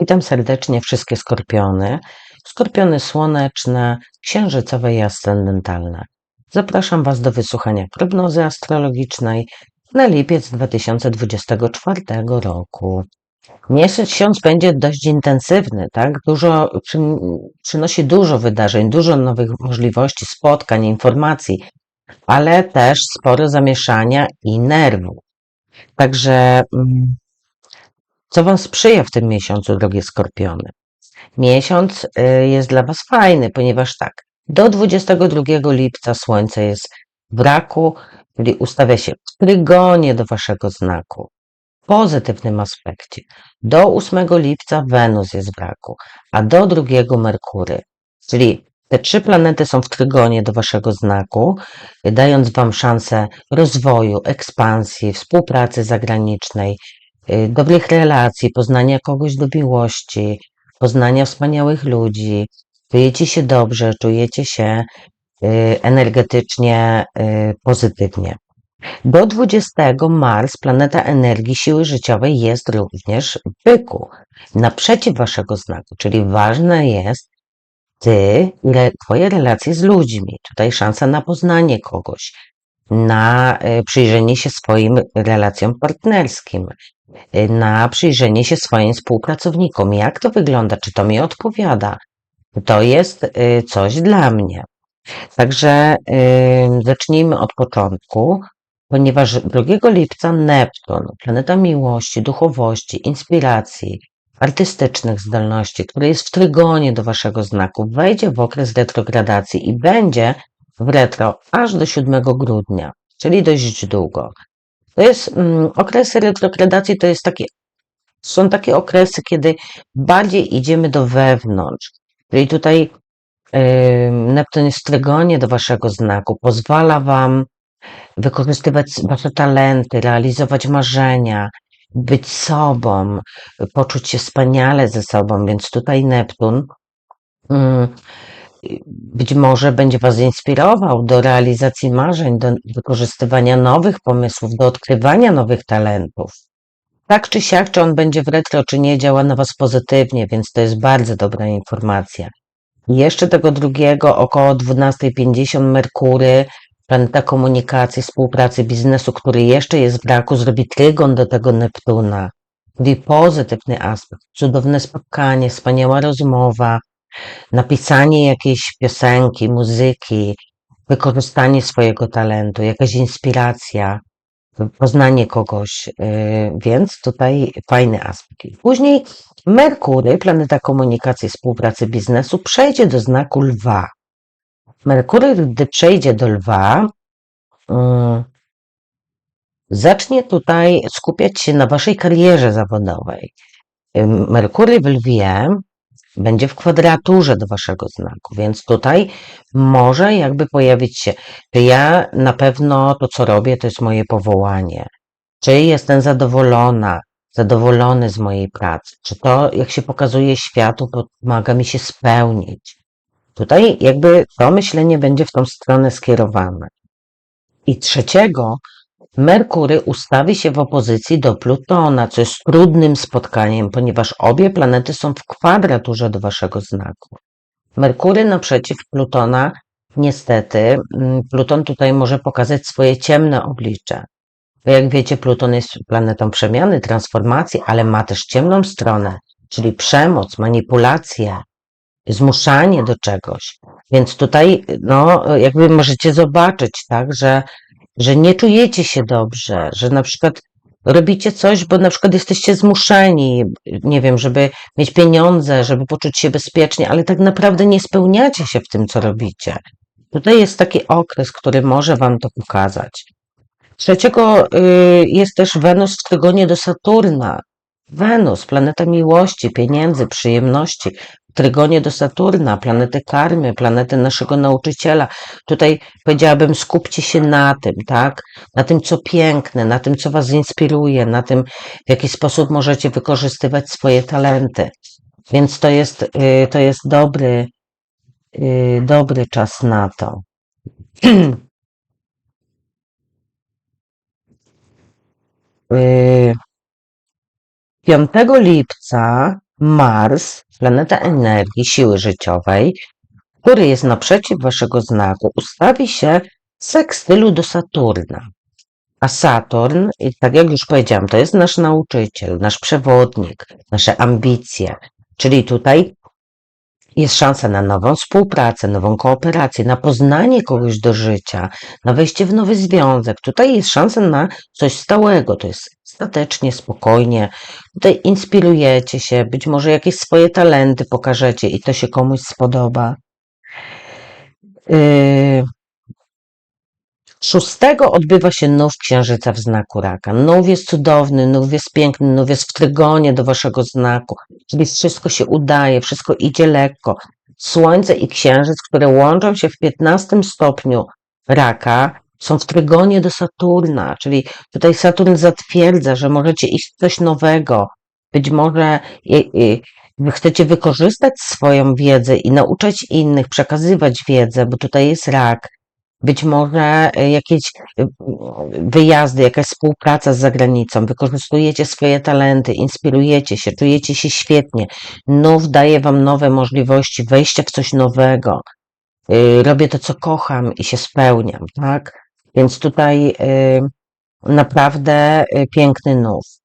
Witam serdecznie wszystkie skorpiony, skorpiony słoneczne, księżycowe i ascendentalne. Zapraszam Was do wysłuchania prognozy astrologicznej na lipiec 2024 roku. Miesiąc będzie dość intensywny, tak? Dużo, przy, przynosi dużo wydarzeń, dużo nowych możliwości, spotkań, informacji, ale też sporo zamieszania i nerwów. Także mm, co Wam sprzyja w tym miesiącu, drogie skorpiony? Miesiąc y, jest dla Was fajny, ponieważ tak, do 22 lipca Słońce jest w raku, czyli ustawia się w trygonie do Waszego znaku. W pozytywnym aspekcie. Do 8 lipca Wenus jest w raku, a do 2 Merkury. Czyli te trzy planety są w trygonie do Waszego znaku, dając Wam szansę rozwoju, ekspansji, współpracy zagranicznej, dobrych relacji, poznania kogoś do miłości, poznania wspaniałych ludzi, czujecie się dobrze, czujecie się y, energetycznie y, pozytywnie. Do 20 Mars, planeta energii, siły życiowej, jest również w byku, naprzeciw waszego znaku, czyli ważne jest ty twoje relacje z ludźmi. Tutaj szansa na poznanie kogoś, na y, przyjrzenie się swoim relacjom partnerskim, y, na przyjrzenie się swoim współpracownikom. Jak to wygląda? Czy to mi odpowiada? To jest y, coś dla mnie. Także zacznijmy od początku, ponieważ 2 lipca Neptun, planeta miłości, duchowości, inspiracji, artystycznych zdolności, który jest w trygonie do waszego znaku, wejdzie w okres retrogradacji i będzie w retro aż do 7 grudnia, czyli dość długo. To jest mm, okresy retrogradacji, to jest takie, są takie okresy, kiedy bardziej idziemy do wewnątrz. Czyli tutaj yy, Neptun jest w trygonie do waszego znaku, pozwala wam wykorzystywać wasze talenty, realizować marzenia, być sobą, poczuć się wspaniale ze sobą, więc tutaj Neptun mm, być może będzie Was inspirował do realizacji marzeń, do wykorzystywania nowych pomysłów, do odkrywania nowych talentów. Tak czy siak, czy on będzie w retro, czy nie, działa na Was pozytywnie, więc to jest bardzo dobra informacja. I jeszcze tego drugiego, około 12.50 Merkury planeta komunikacji, współpracy, biznesu, który jeszcze jest w braku, zrobi trygon do tego Neptuna. Czyli pozytywny aspekt, cudowne spotkanie, wspaniała rozmowa, napisanie jakiejś piosenki, muzyki, wykorzystanie swojego talentu, jakaś inspiracja, poznanie kogoś, yy, więc tutaj fajny aspekt. Później Merkury, planeta komunikacji, współpracy, biznesu, przejdzie do znaku lwa. Merkury, gdy przejdzie do lwa, mm, zacznie tutaj skupiać się na waszej karierze zawodowej. Merkury w lwie będzie w kwadraturze do waszego znaku, więc tutaj może jakby pojawić się, czy ja na pewno to, co robię, to jest moje powołanie, czy jestem zadowolona, zadowolony z mojej pracy, czy to, jak się pokazuje światu, pomaga mi się spełnić. Tutaj jakby to myślenie będzie w tą stronę skierowane. I trzeciego, Merkury ustawi się w opozycji do Plutona, co jest trudnym spotkaniem, ponieważ obie planety są w kwadraturze do waszego znaku. Merkury naprzeciw Plutona, niestety, mm, Pluton tutaj może pokazać swoje ciemne oblicze. Bo jak wiecie, Pluton jest planetą przemiany, transformacji, ale ma też ciemną stronę, czyli przemoc, manipulacje, zmuszanie do czegoś. Więc tutaj, no, jakby możecie zobaczyć, tak, że, że nie czujecie się dobrze, że na przykład robicie coś, bo na przykład jesteście zmuszeni, nie wiem, żeby mieć pieniądze, żeby poczuć się bezpiecznie, ale tak naprawdę nie spełniacie się w tym, co robicie. Tutaj jest taki okres, który może Wam to pokazać. Trzeciego y, jest też Wenus w tygodniu do Saturna. Wenus, planeta miłości, pieniędzy, przyjemności, trygonie do Saturna, planety karmy, planety naszego nauczyciela. Tutaj powiedziałabym, skupcie się na tym, tak? Na tym, co piękne, na tym, co Was inspiruje, na tym, w jaki sposób możecie wykorzystywać swoje talenty. Więc to jest, y, to jest dobry, y, dobry czas na to. 5 lipca Mars, planeta energii, siły życiowej, który jest naprzeciw waszego znaku, ustawi się w sekstylu do Saturna. A Saturn, i tak jak już powiedziałam, to jest nasz nauczyciel, nasz przewodnik, nasze ambicje. Czyli tutaj jest szansa na nową współpracę, nową kooperację, na poznanie kogoś do życia, na wejście w nowy związek. Tutaj jest szansa na coś stałego, to jest statecznie, spokojnie. Tutaj inspirujecie się, być może jakieś swoje talenty pokażecie i to się komuś spodoba. Yy, Szóstego odbywa się nów księżyca w znaku raka. Nów jest cudowny, nów jest piękny, nów jest w trygonie do waszego znaku, czyli wszystko się udaje, wszystko idzie lekko. Słońce i księżyc, które łączą się w 15 stopniu raka, są w trygonie do Saturna, czyli tutaj Saturn zatwierdza, że możecie iść coś nowego. Być może chcecie wykorzystać swoją wiedzę i nauczać innych, przekazywać wiedzę, bo tutaj jest rak. Być może e, jakieś e, wyjazdy, jakaś współpraca z zagranicą, wykorzystujecie swoje talenty, inspirujecie się, czujecie się świetnie. Nów daje wam nowe możliwości wejścia w coś nowego. Y, Robię to, co kocham i się spełniam, tak? Więc tutaj y, naprawdę y, piękny nów.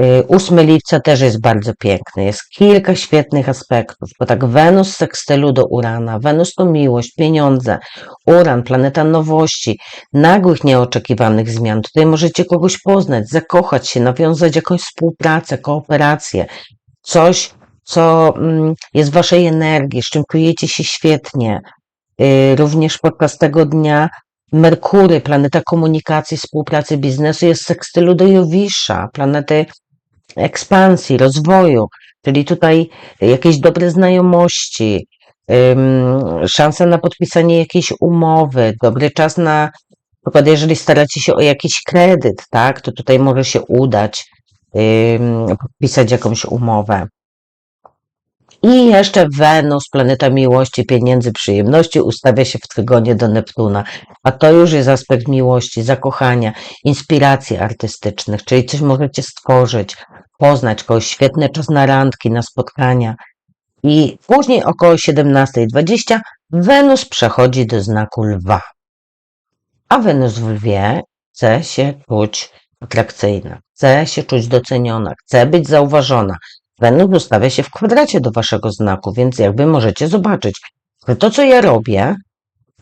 Y, 8 lipca też jest bardzo piękny. Jest kilka świetnych aspektów, bo tak Wenus sekstylu do Urana. Wenus to miłość, pieniądze. Uran, planeta nowości, nagłych, nieoczekiwanych zmian. Tutaj możecie kogoś poznać, zakochać się, nawiązać jakąś współpracę, kooperację. Coś, co mm, jest w waszej energii, z czym czujecie się świetnie. Y, Również podczas tego dnia Merkury, planeta komunikacji, współpracy biznesu, jest sekstylu do Jowisza, planety ekspansji, rozwoju, czyli tutaj jakieś dobre znajomości, szansa na podpisanie jakiejś umowy, dobry czas na, na przykład jeżeli staracie się o jakiś kredyt, tak, to tutaj może się udać podpisać jakąś umowę. I jeszcze Wenus, planeta miłości, pieniędzy, przyjemności, ustawia się w trygonie do Neptuna. A to już jest aspekt miłości, zakochania, inspiracji artystycznych, czyli coś możecie stworzyć, poznać kogoś, świetny czas na randki, na spotkania. I później około 17.20 Wenus przechodzi do znaku lwa. A Wenus w lwie chce się czuć atrakcyjna, chce się czuć doceniona, chce być zauważona. Wenus ustawia się w kwadracie do waszego znaku, więc jakby możecie zobaczyć, to, co ja robię,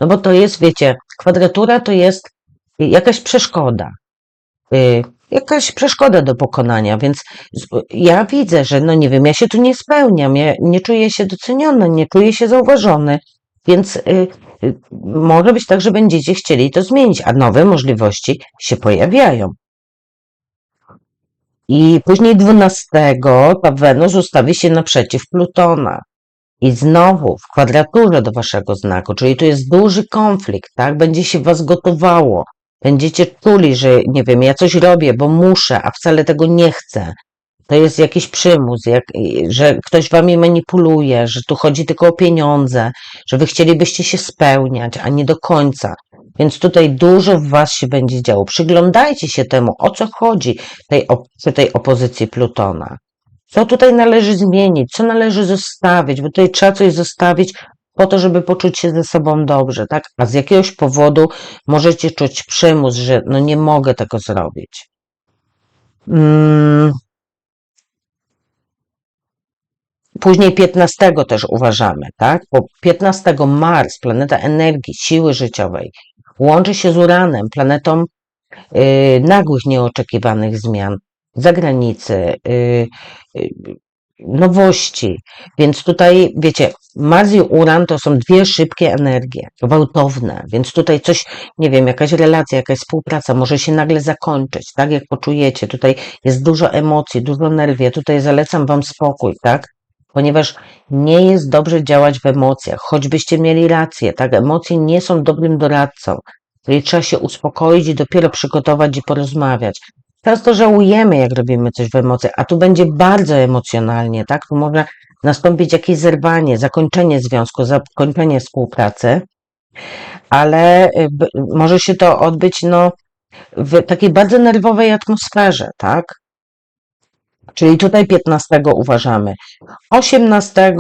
no bo to jest, wiecie, kwadratura to jest jakaś przeszkoda. Jakaś przeszkoda do pokonania, więc ja widzę, że no nie wiem, ja się tu nie spełniam, ja nie czuję się doceniony, nie czuję się zauważony, więc y, y, może być tak, że będziecie chcieli to zmienić, a nowe możliwości się pojawiają. I później 12 ta Wenus ustawi się naprzeciw Plutona. I znowu w kwadraturze do waszego znaku, czyli tu jest duży konflikt, tak? Będzie się was gotowało. Będziecie czuli, że nie wiem, ja coś robię, bo muszę, a wcale tego nie chcę. To jest jakiś przymus, jak, że ktoś wami manipuluje, że tu chodzi tylko o pieniądze, że wy chcielibyście się spełniać, a nie do końca. Więc tutaj dużo w was się będzie działo. Przyglądajcie się temu, o co chodzi tej, przy tej opozycji Plutona. Co tutaj należy zmienić, co należy zostawić, bo tutaj trzeba coś zostawić po to, żeby poczuć się ze sobą dobrze, tak? A z jakiegoś powodu możecie czuć przymus, że no nie mogę tego zrobić. Mm. Później 15 też uważamy, tak? Bo 15 Mars, planeta energii, siły życiowej, łączy się z Uranem, planetą yy, nagłych, nieoczekiwanych zmian, zagranicy, yy, nowości. Więc tutaj, wiecie, Mars i Uran to są dwie szybkie energie, gwałtowne, więc tutaj coś, nie wiem, jakaś relacja, jakaś współpraca może się nagle zakończyć, tak jak poczujecie. Tutaj jest dużo emocji, dużo nerwie, tutaj zalecam Wam spokój, tak? Ponieważ nie jest dobrze działać w emocjach, choćbyście mieli rację, tak? Emocje nie są dobrym doradcą. Czyli trzeba się uspokoić i dopiero przygotować i porozmawiać. Często żałujemy, jak robimy coś w emocjach, a tu będzie bardzo emocjonalnie, tak? Tu może nastąpić jakieś zerwanie, zakończenie związku, zakończenie współpracy, ale y, może się to odbyć, no, w takiej bardzo nerwowej atmosferze, tak? Czyli tutaj 15 uważamy. 18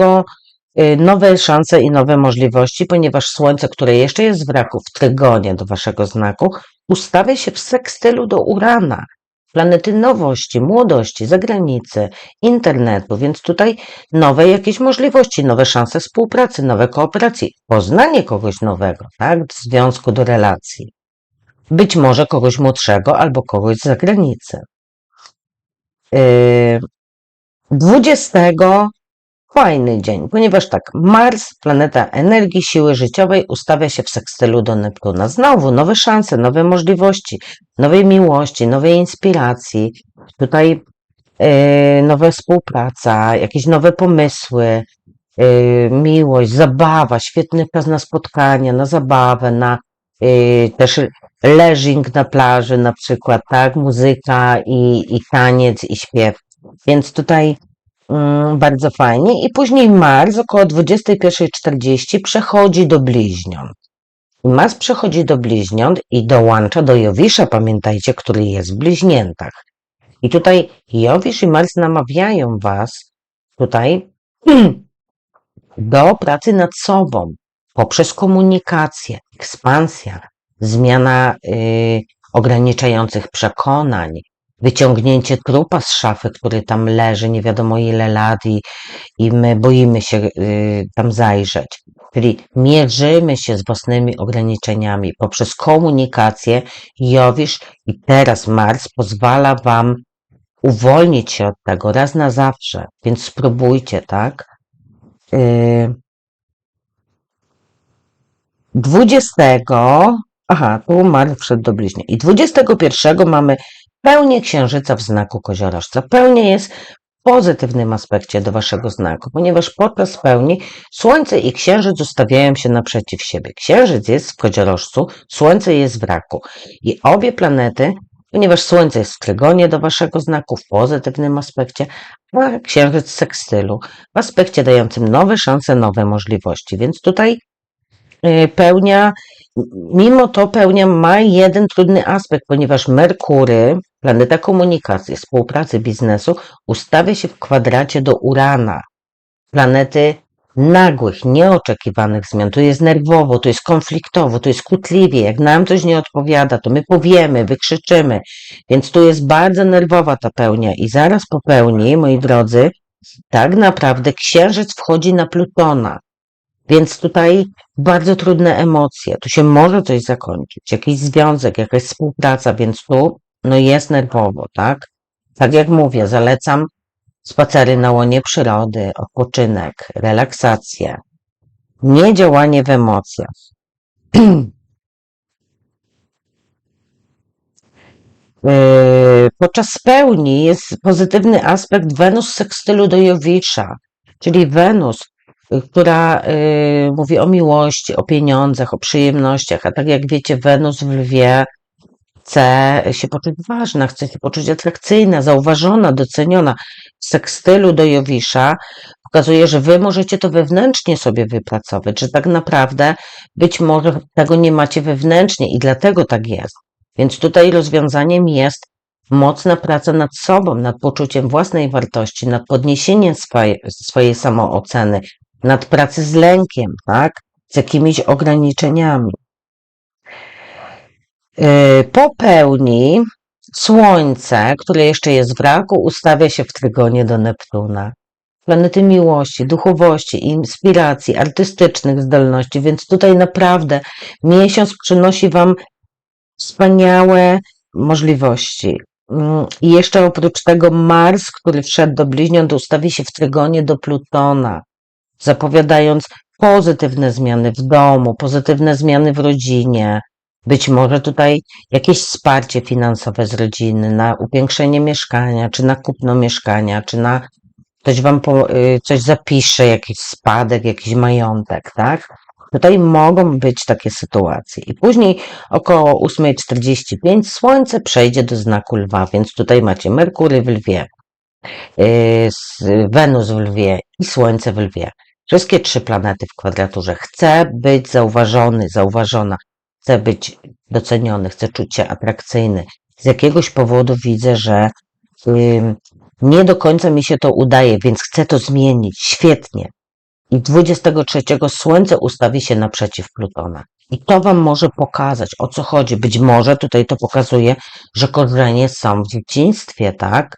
y, nowe szanse i nowe możliwości, ponieważ Słońce, które jeszcze jest w raku, w trygonie do waszego znaku, ustawia się w sekstylu do Urana. Planety nowości, młodości, zagranicy, internetu, więc tutaj nowe jakieś możliwości, nowe szanse współpracy, nowe kooperacji, poznanie kogoś nowego, tak, w związku do relacji. Być może kogoś młodszego albo kogoś z zagranicy. Yy, 20 fajny dzień, ponieważ tak, Mars, planeta energii, siły życiowej, ustawia się w sekstylu do Neptuna. Znowu nowe szanse, nowe możliwości, nowej miłości, nowej inspiracji. Tutaj yy, nowa współpraca, jakieś nowe pomysły, yy, miłość, zabawa, świetny czas na spotkania, na zabawę, na yy, też leżing na plaży na przykład, tak, muzyka i, i taniec i śpiew. Więc tutaj bardzo fajnie. I później Mars około 21.40 przechodzi do bliźniąt. Mars przechodzi do bliźniąt i dołącza do Jowisza, pamiętajcie, który jest w bliźniętach. I tutaj Jowisz i Mars namawiają was tutaj do pracy nad sobą poprzez komunikację, ekspansja, zmiana y, ograniczających przekonań, wyciągnięcie trupa z szafy, który tam leży nie wiadomo ile lat i, i my boimy się y, tam zajrzeć. Czyli mierzymy się z własnymi ograniczeniami poprzez komunikację. Jowisz i teraz Mars pozwala wam uwolnić się od tego raz na zawsze, więc spróbujcie, tak? Yy, 20, aha, tu Mars wszedł do bliźnia. I 21 mamy pełnię księżyca w znaku koziorożca. Pełnia jest pozytywnym aspekcie do waszego znaku, ponieważ podczas pełni Słońce i Księżyc ustawiają się naprzeciw siebie. Księżyc jest w koziorożcu, Słońce jest w raku. I obie planety, ponieważ Słońce jest w trygonie do waszego znaku w pozytywnym aspekcie, a Księżyc w sekstylu w aspekcie dającym nowe szanse, nowe możliwości. Więc tutaj y, pełnia, mimo to pełnia ma jeden trudny aspekt, ponieważ Merkury, planeta komunikacji, współpracy, biznesu, ustawia się w kwadracie do Urana, planety nagłych, nieoczekiwanych zmian. Tu jest nerwowo, tu jest konfliktowo, tu jest kłótliwie. Jak nam coś nie odpowiada, to my powiemy, wykrzyczymy. Więc tu jest bardzo nerwowa ta pełnia. I zaraz po pełni, moi drodzy, tak naprawdę księżyc wchodzi na Plutona. Więc tutaj bardzo trudne emocje. Tu się może coś zakończyć, jakiś związek, jakaś współpraca, więc tu no jest nerwowo, tak? Tak jak mówię, zalecam spacery na łonie przyrody, odpoczynek, relaksację, nie działanie w emocjach. Yy, Podczas pełni jest pozytywny aspekt Wenus sekstylu do Jowisza, czyli Wenus, która yy, mówi o miłości, o pieniądzach, o przyjemnościach, a tak jak wiecie, Wenus w lwie chce się poczuć ważna, chce się poczuć atrakcyjna, zauważona, doceniona. Sekstylu do Jowisza pokazuje, że wy możecie to wewnętrznie sobie wypracować, że tak naprawdę być może tego nie macie wewnętrznie i dlatego tak jest. Więc tutaj rozwiązaniem jest mocna praca nad sobą, nad poczuciem własnej wartości, nad podniesieniem swojej, swojej samooceny, nad pracy z lękiem, tak? Z jakimiś ograniczeniami. Yy, Po pełni Słońce, które jeszcze jest w raku, ustawia się w trygonie do Neptuna. Planety miłości, duchowości, inspiracji, artystycznych zdolności, więc tutaj naprawdę miesiąc przynosi Wam wspaniałe możliwości. Mm, I jeszcze oprócz tego Mars, który wszedł do bliźniąt, ustawi się w trygonie do Plutona, zapowiadając pozytywne zmiany w domu, pozytywne zmiany w rodzinie. Być może tutaj jakieś wsparcie finansowe z rodziny na upiększenie mieszkania, czy na kupno mieszkania, czy na ktoś wam po, y, coś zapisze, jakiś spadek, jakiś majątek, tak? Tutaj mogą być takie sytuacje. I później około 8.45 Słońce przejdzie do znaku lwa, więc tutaj macie Merkury w lwie, s- Wenus w lwie i Słońce w lwie. Wszystkie trzy planety w kwadraturze. Chcę być zauważony, zauważona. Chcę być doceniony, chcę czuć się atrakcyjny. Z jakiegoś powodu widzę, że ym, Nie do końca mi się to udaje, więc chcę to zmienić. Świetnie. I 23 Słońce ustawi się naprzeciw Plutona. I to Wam może pokazać, o co chodzi. Być może tutaj to pokazuje, że korzenie są w dzieciństwie, tak?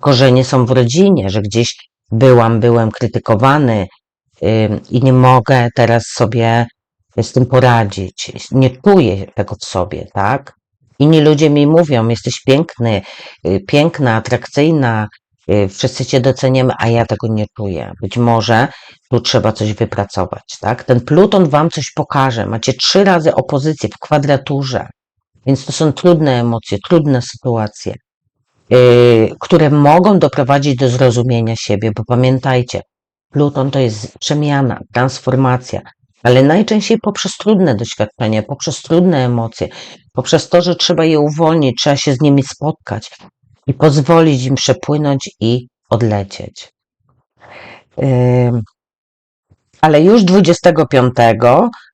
Korzenie są w rodzinie, że gdzieś byłam, byłem krytykowany ym, i nie mogę teraz sobie z tym poradzić. Nie czuję tego w sobie, tak? Inni ludzie mi mówią, jesteś piękny, y, piękna, atrakcyjna, y, wszyscy cię doceniamy, a ja tego nie czuję. Być może tu trzeba coś wypracować, tak? Ten Pluton wam coś pokaże. Macie trzy razy opozycję w kwadraturze, więc to są trudne emocje, trudne sytuacje, yy, które mogą doprowadzić do zrozumienia siebie, bo pamiętajcie, Pluton to jest przemiana, transformacja, ale najczęściej poprzez trudne doświadczenia, poprzez trudne emocje, poprzez to, że trzeba je uwolnić, trzeba się z nimi spotkać i pozwolić im przepłynąć i odlecieć. Ale już 25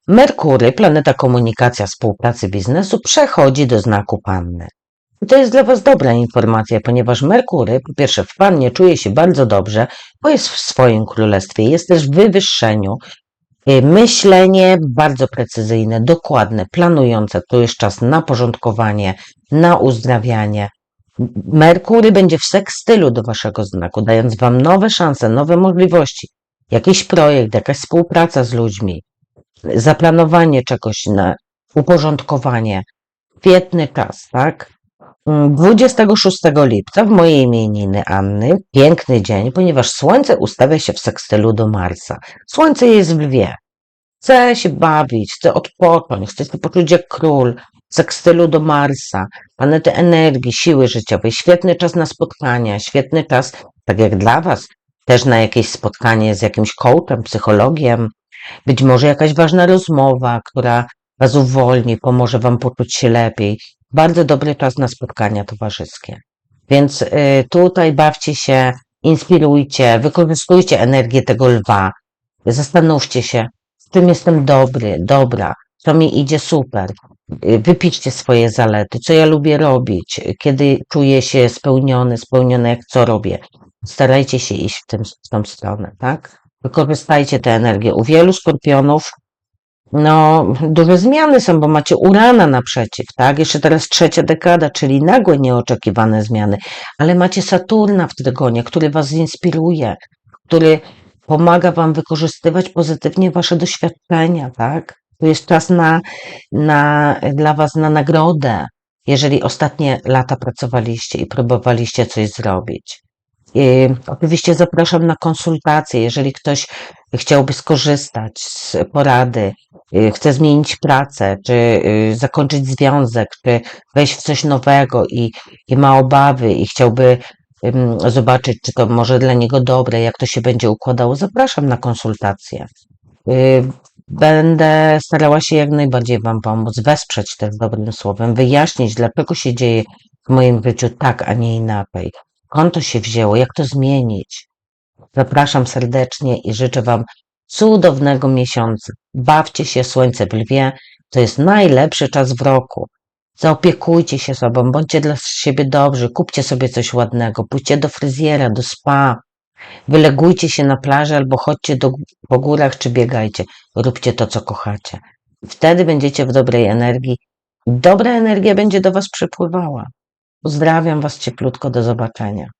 Merkury, planeta komunikacja, współpracy biznesu, przechodzi do znaku Panny. I to jest dla Was dobra informacja, ponieważ Merkury, po pierwsze, w Pannie czuje się bardzo dobrze, bo jest w swoim królestwie, jest też w wywyższeniu. Y, Myślenie bardzo precyzyjne, dokładne, planujące. To jest czas na porządkowanie, na uzdrawianie. Merkury będzie w sekstylu do Waszego znaku, dając Wam nowe szanse, nowe możliwości. Jakiś projekt, jakaś współpraca z ludźmi, zaplanowanie czegoś na uporządkowanie. Świetny czas, tak? Mm, 26 lipca w mojej imieniny Anny, piękny dzień, ponieważ Słońce ustawia się w sekstylu do Marsa. Słońce jest w lwie. Chce się bawić, chce odpocząć, chce się poczuć jak król. Sekstylu do Marsa, planety energii, siły życiowej. Świetny czas na spotkania, świetny czas, tak jak dla Was, też na jakieś spotkanie z jakimś coachem, psychologiem. Być może jakaś ważna rozmowa, która Was uwolni, pomoże Wam poczuć się lepiej. Bardzo dobry czas na spotkania towarzyskie. Więc y, tutaj bawcie się, inspirujcie, wykorzystujcie energię tego lwa. Zastanówcie się, w czym jestem dobry, dobra, co mi idzie super. Y, Wypiszcie swoje zalety, co ja lubię robić, kiedy czuję się spełniony, spełniony jak co robię. Starajcie się iść w, tym, w tą stronę, tak? Wykorzystajcie tę energię. U wielu skorpionów no, duże zmiany są, bo macie Urana naprzeciw, tak? Jeszcze teraz trzecia dekada, czyli nagłe, nieoczekiwane zmiany, ale macie Saturna w Trygonie, który was inspiruje, który pomaga wam wykorzystywać pozytywnie wasze doświadczenia, tak? To jest czas na, na, dla was na nagrodę, jeżeli ostatnie lata pracowaliście i próbowaliście coś zrobić. I oczywiście zapraszam na konsultacje, jeżeli ktoś chciałby skorzystać z porady, y, chce zmienić pracę, czy y, zakończyć związek, czy wejść w coś nowego i, i ma obawy i chciałby zobaczyć, czy to może dla niego dobre, jak to się będzie układało, zapraszam na konsultacje. Y, Będę starała się jak najbardziej Wam pomóc, wesprzeć też dobrym słowem, wyjaśnić, dlaczego się dzieje w moim życiu tak, a nie inaczej. Skąd to się wzięło, jak to zmienić. Zapraszam serdecznie i życzę Wam cudownego miesiąca. Bawcie się, słońce w lwie, to jest najlepszy czas w roku. Zaopiekujcie się sobą, bądźcie dla siebie dobrzy, kupcie sobie coś ładnego, pójdźcie do fryzjera, do spa, wylegujcie się na plaży albo chodźcie do, po górach czy biegajcie. Róbcie to, co kochacie. Wtedy będziecie w dobrej energii. Dobra energia będzie do Was przypływała. Pozdrawiam Was cieplutko, do zobaczenia.